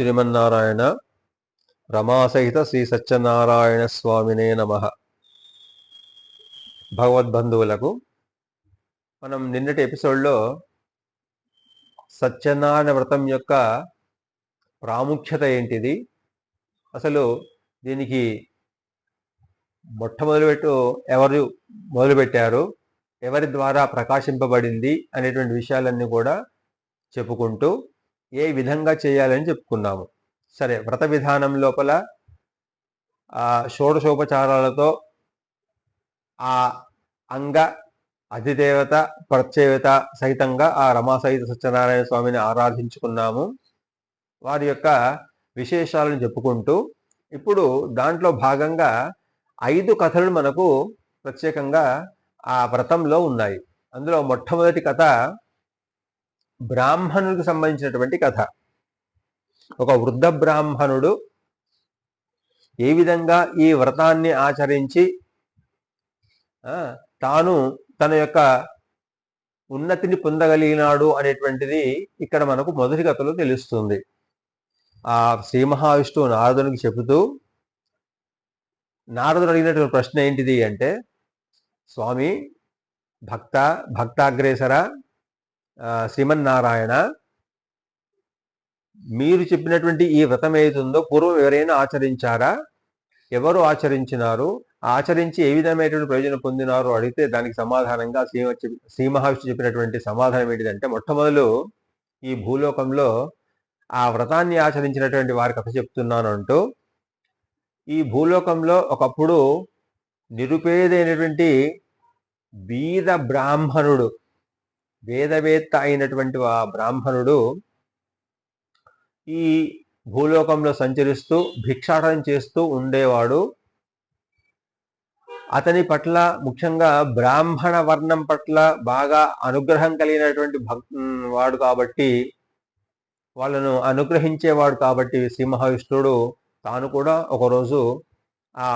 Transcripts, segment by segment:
శ్రీమన్నారాయణ రమాసహిత శ్రీ సత్యనారాయణ స్వామినే నమ. భగవద్బంధువులకు మనం నిన్నటి ఎపిసోడ్లో సత్యనారాయణ వ్రతం యొక్క ప్రాముఖ్యత ఏంటిది? అసలు దీనికి మొట్టమొదలుపెట్టు ఎవరు మొదలుపెట్టారు? ఎవరి ద్వారా ప్రకాశింపబడింది? అనేటువంటి విషయాలన్నీ కూడా చెప్పుకుంటూ ఏ విధంగా చేయాలని చెప్పుకున్నాము. సరే వ్రత విధానం లోపల ఆ షోడశోపచారాలతో ఆ అంగ అధిదేవత ప్రత్యేవత సహితంగా ఆ రమాసహిత సత్యనారాయణ స్వామిని ఆరాధించుకున్నాము. వారి యొక్క విశేషాలను చెప్పుకుంటూ ఇప్పుడు దాంట్లో భాగంగా ఐదు కథలు మనకు ప్రత్యేకంగా ఆ వ్రతంలో ఉన్నాయి. అందులో మొట్టమొదటి కథ బ్రాహ్మణుడికి సంబంధించినటువంటి కథ. ఒక వృద్ధ బ్రాహ్మణుడు ఏ విధంగా ఈ వ్రతాన్ని ఆచరించి తాను తన యొక్క ఉన్నతిని పొందగలిగినాడు అనేటువంటిది ఇక్కడ మనకు మొదటి కథలో తెలుస్తుంది. ఆ శ్రీ మహావిష్ణువు నారదునికి చెబుతూ నారదుడు అడిగినటువంటి ప్రశ్న ఏంటిది అంటే స్వామి భక్త భక్తాగ్రేసర? శ్రీమన్నారాయణ మీరు చెప్పినటువంటి ఈ వ్రతం ఏదుందో పూర్వం ఎవరైనా ఆచరించారా? ఎవరు ఆచరించినారు? ఆచరించి ఏ విధమైనటువంటి ప్రయోజనం పొందినారో? అడిగితే దానికి సమాధానంగా శ్రీ శ్రీ మహావిష్ణు చెప్పినటువంటి సమాధానం ఏంటిదంటే మొట్టమొదలు ఈ భూలోకంలో ఆ వ్రతాన్ని ఆచరించినటువంటి వారి కథ చెప్తున్నాను అంటూ ఈ భూలోకంలో ఒకప్పుడు నిరుపేదైనటువంటి బీద బ్రాహ్మణుడు వేదవేత్త అయినటువంటి ఆ బ్రాహ్మణుడు ఈ భూలోకంలో సంచరిస్తూ భిక్షాటనం చేస్తూ ఉండేవాడు. అతని పట్ల ముఖ్యంగా బ్రాహ్మణ వర్ణం పట్ల బాగా అనుగ్రహం కలిగినటువంటి భక్ వాడు కాబట్టి వాళ్ళను అనుగ్రహించేవాడు కాబట్టి శ్రీ మహావిష్ణుడు తాను కూడా ఒకరోజు ఆ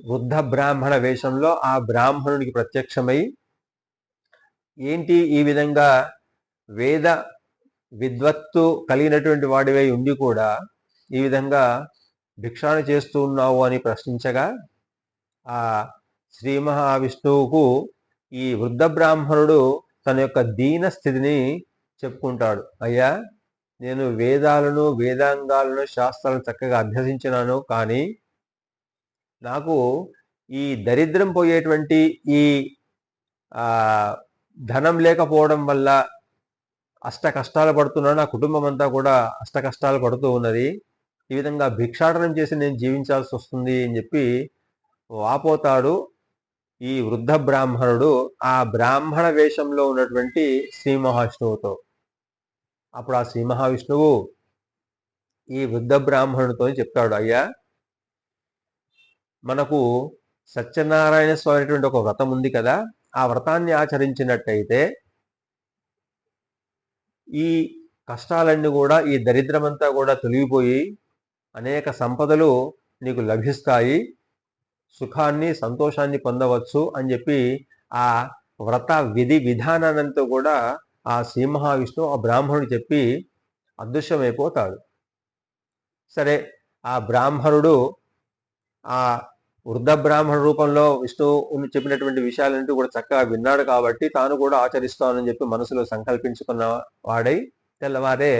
వృద్ధ బ్రాహ్మణ వేషంలో ఆ బ్రాహ్మణుడికి ప్రత్యక్షమై ఏంటి ఈ విధంగా వేద విద్వత్తు కలిగినటువంటి వాడివై ఉండి కూడా ఈ విధంగా భిక్షాణ చేస్తూ ఉన్నావు అని ప్రశ్నించగా ఆ శ్రీ మహావిష్ణువుకు ఈ వృద్ధ బ్రాహ్మణుడు తన యొక్క దీన స్థితిని చెప్పుకుంటాడు. అయ్యా నేను వేదాలను వేదాంగాలను శాస్త్రాలను చక్కగా అభ్యసించినాను కానీ నాకు ఈ దరిద్రం పోయేటువంటి ఈ ధనం లేకపోవడం వల్ల అష్ట కష్టాలు పడుతున్నాను నా కుటుంబం అంతా కూడా అష్ట కష్టాలు పడుతూ ఉన్నది. ఈ విధంగా భిక్షాటనం చేసి నేను జీవించాల్సి వస్తుంది అని చెప్పి వాపోతాడు ఈ వృద్ధ బ్రాహ్మణుడు. ఆ బ్రాహ్మణ వేషంలో ఉన్నటువంటి శ్రీ మహావిష్ణువుతో. అప్పుడు ఆ శ్రీ మహావిష్ణువు ఈ వృద్ధ బ్రాహ్మణుడితో చెప్తాడు అయ్యా మనకు సత్యనారాయణ స్వామి అనేటువంటి ఒక వ్రతం ఉంది కదా ఆ వ్రతాన్ని ఆచరించినట్టయితే ఈ కష్టాలన్నీ కూడా ఈ దరిద్రమంతా కూడా తొలగిపోయి అనేక సంపదలు నీకు లభిస్తాయి. సుఖాన్ని సంతోషాన్ని పొందవచ్చు అని చెప్పి ఆ వ్రత విధి విధానానంతా కూడా ఆ శ్రీ మహావిష్ణువు ఆ బ్రాహ్మణుడు చెప్పి అదృశ్యమైపోతాడు. సరే ఆ బ్రాహ్మణుడు ఆ వృద్ధ బ్రాహ్మణ రూపంలో విష్ణువు చెప్పినటువంటి విషయాలంటూ కూడా చక్కగా విన్నాడు కాబట్టి తాను కూడా ఆచరిస్తానని చెప్పి మనసులో సంకల్పించుకున్న వాడై తెల్లవారే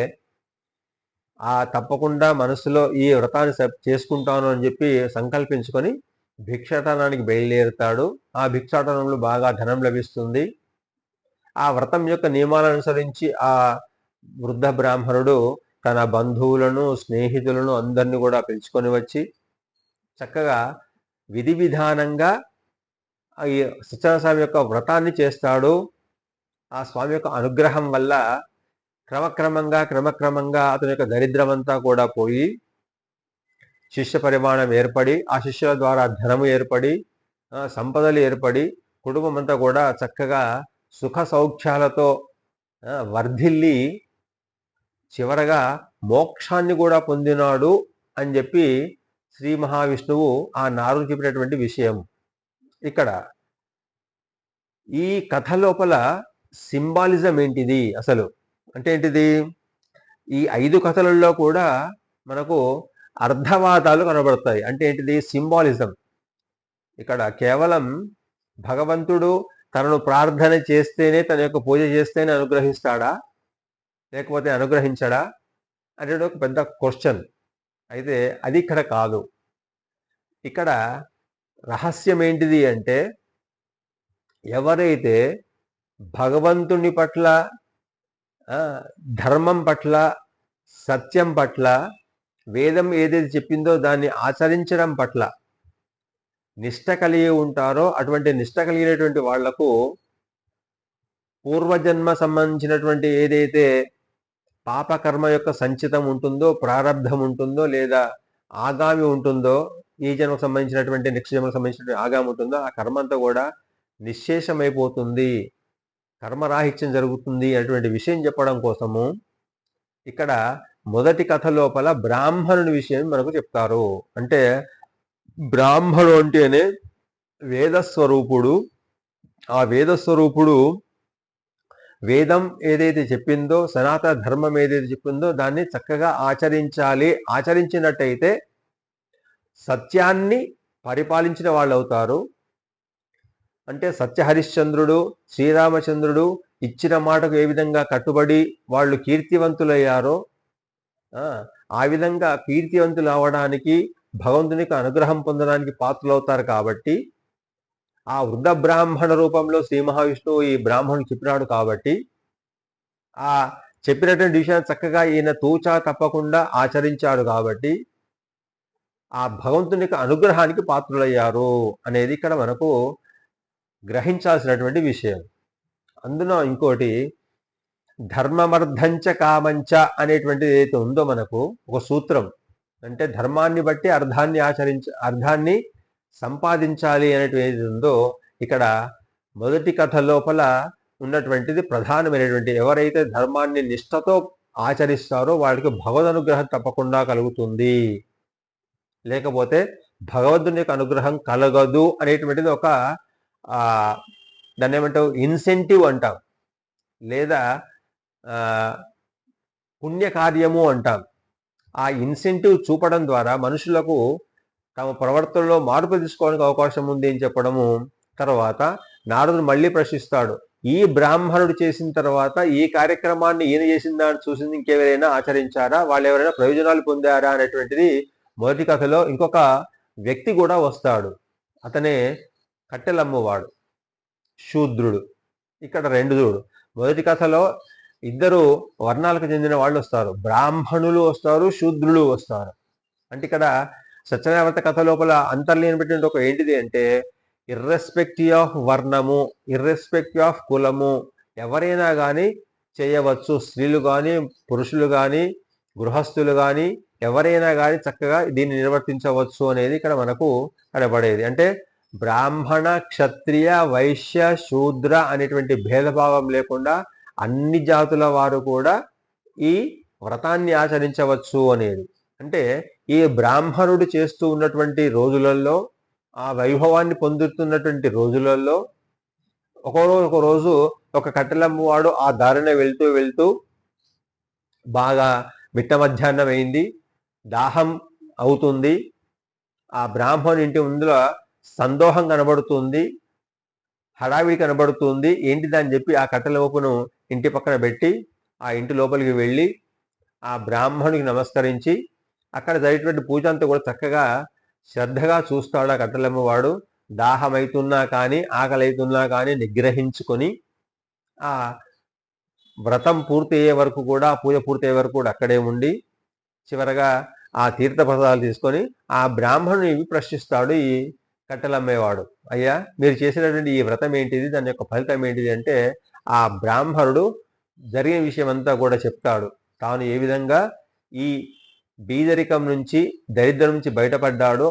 ఆ తప్పకుండా మనసులో ఈ వ్రతాన్ని చేసుకుంటాను అని చెప్పి సంకల్పించుకొని భిక్షాటనానికి బయలుదేరుతాడు. ఆ భిక్షాటనంలో బాగా ధనం లభిస్తుంది. ఆ వ్రతం యొక్క నియమాలను అనుసరించి ఆ వృద్ధ బ్రాహ్మణుడు తన బంధువులను స్నేహితులను అందరినీ కూడా పిలుచుకొని వచ్చి చక్కగా విధి విధానంగా ఈ సత్యనారాయణ స్వామి యొక్క వ్రతాన్ని చేస్తాడు. ఆ స్వామి యొక్క అనుగ్రహం వల్ల క్రమక్రమంగా క్రమక్రమంగా అతని యొక్క దరిద్రమంతా కూడా పోయి శిష్య పరిమాణం ఏర్పడి ఆ శిష్యుల ద్వారా ధనము ఏర్పడి సంపదలు ఏర్పడి కుటుంబం అంతా కూడా చక్కగా సుఖ సౌఖ్యాలతో వర్ధిల్లి చివరగా మోక్షాన్ని కూడా పొందినాడు అని చెప్పి శ్రీ మహావిష్ణువు ఆ నారుడు చెప్పినటువంటి విషయం. ఇక్కడ ఈ కథ లోపల సింబాలిజం ఏంటిది అసలు? అంటే ఏంటిది? ఈ ఐదు కథలలో కూడా మనకు అర్ధవాదాలు కనబడతాయి. అంటే ఏంటిది? సింబాలిజం. ఇక్కడ కేవలం భగవంతుడు తనను ప్రార్థన చేస్తేనే తన యొక్క పూజ చేస్తేనే అనుగ్రహిస్తాడా? లేకపోతే అనుగ్రహించడా? అనేది ఒక పెద్ద క్వశ్చన్. అయితే అది ఇక్కడ కాదు. ఇక్కడ రహస్యం ఏంటిది అంటే ఎవరైతే భగవంతుని పట్ల ధర్మం పట్ల సత్యం పట్ల వేదం ఏదైతే చెప్పిందో దాన్ని ఆచరించడం పట్ల నిష్ట కలిగి ఉంటారో అటువంటి నిష్ట కలిగినటువంటి వాళ్ళకు పూర్వజన్మ సంబంధించినటువంటి ఏదైతే పాపకర్మ యొక్క సంచితం ఉంటుందో ప్రారంధం ఉంటుందో లేదా ఆగామి ఉంటుందో ఈ జన్మకు సంబంధించినటువంటి నెక్స్ట్ జన్మకు సంబంధించినటువంటి ఆగామి ఉంటుందో ఆ కర్మ అంతా కూడా నిశ్శేషమైపోతుంది. కర్మరాహిత్యం జరుగుతుంది అనేటువంటి విషయం చెప్పడం కోసము ఇక్కడ మొదటి కథ లోపల బ్రాహ్మణుని విషయం మనకు చెప్తారు. అంటే బ్రాహ్మణుడు అంటేనే వేదస్వరూపుడు ఆ వేదస్వరూపుడు వేదం ఏదైతే చెప్పిందో సనాతన ధర్మం ఏదైతే చెప్పిందో దాన్ని చక్కగా ఆచరించాలి. ఆచరించినట్టయితే సత్యాన్ని పరిపాలించిన వాళ్ళు అవుతారు అంటే సత్యహరిశ్చంద్రుడు శ్రీరామచంద్రుడు ఇచ్చిన మాటకు ఏ విధంగా కట్టుబడి వాళ్ళు కీర్తివంతులయ్యారో ఆ, ఆ విధంగా కీర్తివంతులు అవడానికి భగవంతునికి అనుగ్రహం పొందడానికి పాత్రలవుతారు కాబట్టి ఆ వృద్ధ బ్రాహ్మణ రూపంలో శ్రీ మహావిష్ణువు ఈ బ్రాహ్మణుడు చెప్పినాడు కాబట్టి ఆ చెప్పినటువంటి విషయాన్ని చక్కగా ఈయన తూచా తప్పకుండా ఆచరించాడు కాబట్టి ఆ భగవంతుని యొక్క అనుగ్రహానికి పాత్రులయ్యారు అనేది ఇక్కడ మనకు గ్రహించాల్సినటువంటి విషయం. అందులో ఇంకోటి ధర్మమర్థంచ కామంచ అనేటువంటిది ఏదైతే ఉందో మనకు ఒక సూత్రం. అంటే ధర్మాన్ని బట్టి అర్థాన్ని ఆచరించ అర్థాన్ని సంపాదించాలి అనేటువంటిది ఉందో ఇక్కడ మొదటి కథ లోపల ఉన్నటువంటిది ప్రధానమైనటువంటి ఎవరైతే ధర్మాన్ని నిష్ఠతో ఆచరిస్తారో వాళ్ళకి భగవద్ అనుగ్రహం తప్పకుండా కలుగుతుంది. లేకపోతే భగవద్దుని యొక్క అనుగ్రహం కలగదు అనేటువంటిది ఒక దాన్ని ఏమంటావు ఇన్సెంటివ్ అంటాం. లేదా పుణ్యకార్యము అంటాం. ఆ ఇన్సెంటివ్ చూపడం ద్వారా మనుషులకు తమ ప్రవర్తనలో మార్పు తీసుకోవడానికి అవకాశం ఉంది అని చెప్పడము తర్వాత నారదుడు మళ్ళీ ప్రశ్నిస్తాడు ఈ బ్రాహ్మణుడు చేసిన తర్వాత ఈ కార్యక్రమాన్ని ఈయన చేసిందా చూసింది ఇంకెవరైనా ఆచరించారా? వాళ్ళు ఎవరైనా ప్రయోజనాలు పొందారా? అనేటువంటిది మొదటి కథలో ఇంకొక వ్యక్తి కూడా వస్తాడు. అతనే కట్టెలమ్మవాడు శూద్రుడు. ఇక్కడ రెండు చూడు. మొదటి కథలో ఇద్దరు వర్ణాలకు చెందిన వాళ్ళు వస్తారు. బ్రాహ్మణులు వస్తారు శూద్రులు వస్తారు. అంటే ఇక్కడ సత్యనారాయణ కథ లోపల అంతర్లీనటువంటి ఒక ఏంటిది అంటే ఇర్రెస్పెక్టివ్ ఆఫ్ వర్ణము ఇర్రెస్పెక్టివ్ ఆఫ్ కులము ఎవరైనా కానీ చేయవచ్చు. స్త్రీలు కానీ పురుషులు కానీ గృహస్థులు కానీ ఎవరైనా కానీ చక్కగా దీన్ని నిర్వర్తించవచ్చు అనేది ఇక్కడ మనకు కనబడేది. అంటే బ్రాహ్మణ క్షత్రియ వైశ్య శూద్ర అనేటువంటి భేదభావం లేకుండా అన్ని జాతుల వారు కూడా ఈ వ్రతాన్ని ఆచరించవచ్చు అనేది. అంటే ఈ బ్రాహ్మణుడు చేస్తూ ఉన్నటువంటి రోజులలో ఆ వైభవాన్ని పొందుతున్నటువంటి రోజులలో ఒక రోజు ఒక కట్టెలమ్మవాడు ఆ దారిన వెళ్తూ వెళ్తూ బాగా మిట్ట మధ్యాహ్నం అయింది దాహం అవుతుంది ఆ బ్రాహ్మణు ఇంటి ముందులో సందోహం కనబడుతుంది హడావిడి కనబడుతుంది ఏంటిది అని చెప్పి ఆ కట్టెల లోపును ఇంటి పక్కన పెట్టి ఆ ఇంటి లోపలికి వెళ్ళి ఆ బ్రాహ్మణుడికి నమస్కరించి అక్కడ జరిగేటువంటి పూజ అంతా కూడా చక్కగా శ్రద్ధగా చూస్తాడు ఆ కట్టెలమ్మవాడు దాహమైతున్నా కానీ ఆకలైతున్నా కానీ నిగ్రహించుకొని ఆ వ్రతం పూర్తి అయ్యే వరకు కూడా పూజ పూర్తి అయ్యే వరకు కూడా అక్కడే ఉండి చివరగా ఆ తీర్థప్రసాదాలు తీసుకొని ఆ బ్రాహ్మణుని ప్రశ్నిస్తాడు ఈ కట్టెలమ్మేవాడు అయ్యా మీరు చేసినటువంటి ఈ వ్రతం ఏంటిది? దాని యొక్క ఫలితం ఏంటిది? అంటే ఆ బ్రాహ్మణుడు జరిగిన విషయం అంతా కూడా చెప్తాడు. తాను ఏ విధంగా ఈ బీదరికం నుంచి దరిద్రం నుంచి బయటపడ్డాడో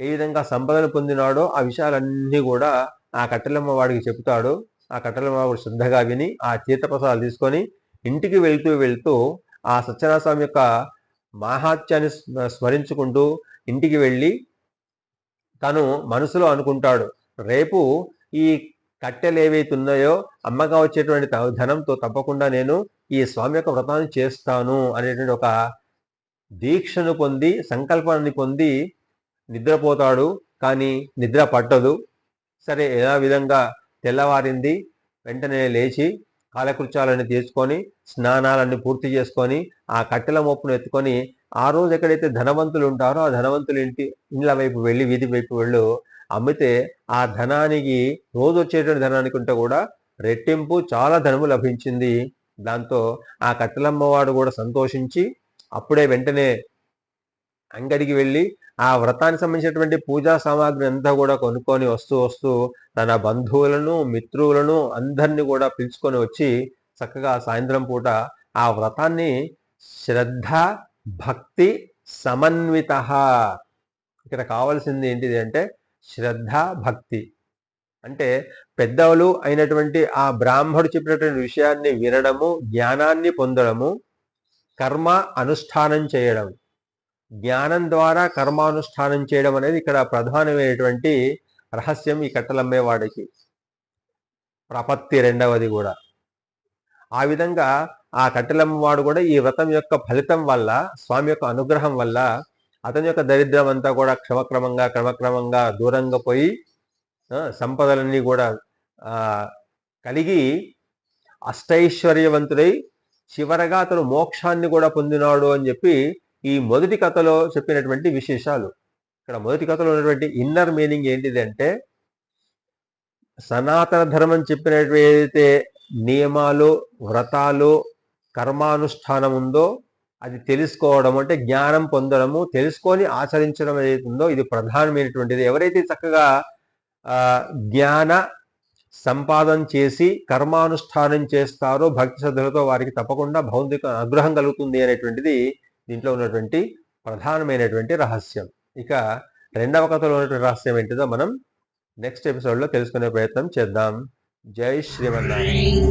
ఏ విధంగా సంపదను పొందినాడో ఆ విషయాలన్నీ కూడా ఆ కట్టెలమ్మ వాడికి చెప్తాడు ఆ కట్టెలమ్మ వాడు శ్రద్ధగా విని ఆ తీర్థప్రసాదాలు తీసుకొని ఇంటికి వెళ్తూ వెళ్తూ ఆ సత్యనారాయణ స్వామి యొక్క మాహాత్యాన్ని స్మ- స్మరించుకుంటూ ఇంటికి వెళ్ళి తను మనసులో అనుకుంటాడు. రేపు ఈ కట్టెలు ఏవైతే ఉన్నాయో అమ్మగా వచ్చేటువంటి త- ధనంతో తప్పకుండా నేను ఈ స్వామి యొక్క వ్రతాన్ని చేస్తాను అనేటువంటి ఒక దీక్షను పొంది సంకల్పాన్ని పొంది నిద్రపోతాడు కానీ నిద్ర పట్టదు. సరే ఏదో విధంగా తెల్లవారింది. వెంటనే లేచి కాలకృత్యాలను తీసుకొని స్నానాలన్నీ పూర్తి చేసుకొని ఆ కట్టెల మోపును ఎత్తుకొని ఆ రోజు ఎక్కడైతే ధనవంతులు ఉంటారో ఆ ధనవంతులు ఇంటి ఇండ్ల వైపు వెళ్ళి వీధి వైపు వెళ్ళు అమ్మితే ఆ ధనానికి రోజు వచ్చేటువంటి ధనానికి ఉంటే కూడా రెట్టింపు చాలా ధనము లభించింది. దాంతో ఆ కట్టెలమ్మవాడు కూడా సంతోషించి అప్పుడే వెంటనే అంగడికి వెళ్ళి ఆ వ్రతానికి సంబంధించినటువంటి పూజా సామాగ్రి అంతా కూడా కొనుక్కొని వస్తూ వస్తూ తన బంధువులను మిత్రులను అందరినీ కూడా పిలుచుకొని వచ్చి చక్కగా సాయంత్రం పూట ఆ వ్రతాన్ని శ్రద్ధ భక్తి సమన్విత ఇక్కడ కావాల్సింది ఏంటిది అంటే శ్రద్ధ భక్తి. అంటే పెద్దవులు అయినటువంటి ఆ బ్రాహ్మడు చెప్పినటువంటి విషయాన్ని వినడము జ్ఞానాన్ని పొందడము కర్మ అనుష్ఠానం చేయడం. జ్ఞానం ద్వారా కర్మానుష్ఠానం చేయడం అనేది ఇక్కడ ప్రధానమైనటువంటి రహస్యం ఈ కట్టలమ్మేవాడికి ప్రపత్తి రెండవది కూడా. ఆ విధంగా ఆ కట్టెలమ్మవాడు కూడా ఈ వ్రతం యొక్క ఫలితం వల్ల స్వామి యొక్క అనుగ్రహం వల్ల అతని యొక్క దరిద్రం అంతా కూడా క్రమక్రమంగా క్రమక్రమంగా దూరంగా పోయి సంపదలన్నీ కూడా కలిగి అష్టైశ్వర్యవంతుడై చివరగా అతను మోక్షాన్ని కూడా పొందినాడు అని చెప్పి ఈ మొదటి కథలో చెప్పినటువంటి విశేషాలు. ఇక్కడ మొదటి కథలో ఉన్నటువంటి ఇన్నర్ మీనింగ్ ఏంటిది అంటే సనాతన ధర్మం చెప్పినటువంటి ఏదైతే నియమాలు వ్రతాలు కర్మానుష్ఠానం ఉందో అది తెలుసుకోవడం అంటే జ్ఞానం పొందడము తెలుసుకొని ఆచరించడం ఏదైతుందో ఇది ప్రధానమైనటువంటిది. ఎవరైతే చక్కగా జ్ఞాన సంపాదన చేసి కర్మానుష్ఠానం చేస్తారో భక్తి శ్రద్ధలతో వారికి తప్పకుండా భౌతిక అనుగ్రహం కలుగుతుంది అనేటువంటిది దీంట్లో ఉన్నటువంటి ప్రధానమైనటువంటి రహస్యం. ఇక రెండవ కథలో ఉన్నటువంటి రహస్యం ఏంటిదో మనం నెక్స్ట్ ఎపిసోడ్లో తెలుసుకునే ప్రయత్నం చేద్దాం. జై శ్రీమన్నారాయణ.